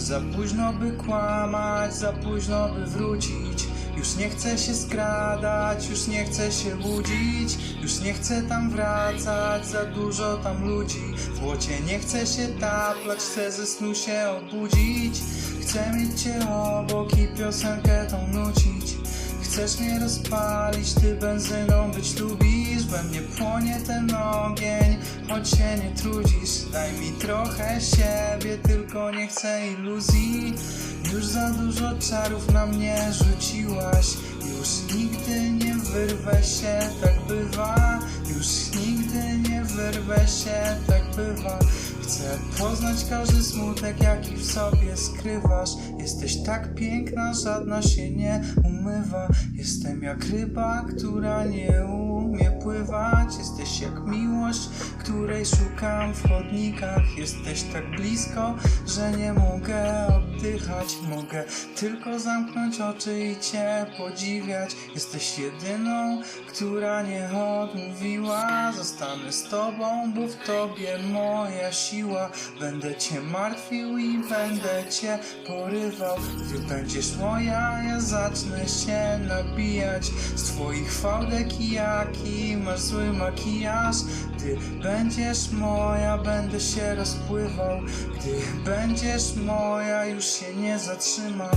Za późno by kłamać, za późno by wrócić. Już nie chcę się skradać, już nie chcę się łudzić. Już nie chcę tam wracać, za dużo tam ludzi. W błocie nie chcę się taplać, chcę ze snu się obudzić. Chcę mieć cię obok i piosenkę tą nucić. Chcesz mnie rozpalić, ty benzyną być lubisz We mnie płonie ten ogień, choć się nie trudzisz. Daj mi trochę siebie, tylko nie chcę iluzji. Już za dużo czarów na mnie rzuciłaś. Już nigdy nie wyrwę się, tak bywa. Już nigdy nie wyrwę się, tak bywa. Chcę poznać każdy smutek, jaki w sobie skrywasz. Jesteś tak piękna, żadna się nie umywa. Jestem jak ryba, która nie umie pływać. Jesteś jak miłość, której szukam w chodnikach. Jesteś tak blisko, że nie mogę oddychać Mogę tylko zamknąć oczy i Cię podziwiać. Jesteś jedyną, która nie odmówiła. Zostanę z Tobą, bo w Tobie moja siła. Będę Cię martwił i będę Cię porywał. Gdy będziesz moja, ja zacznę się nabijać. Z Twoich fałdek i jaki masz zły makijaż. Gdy będziesz moja, będę się rozpływał. Gdy będziesz moja, się nie zatrzymam.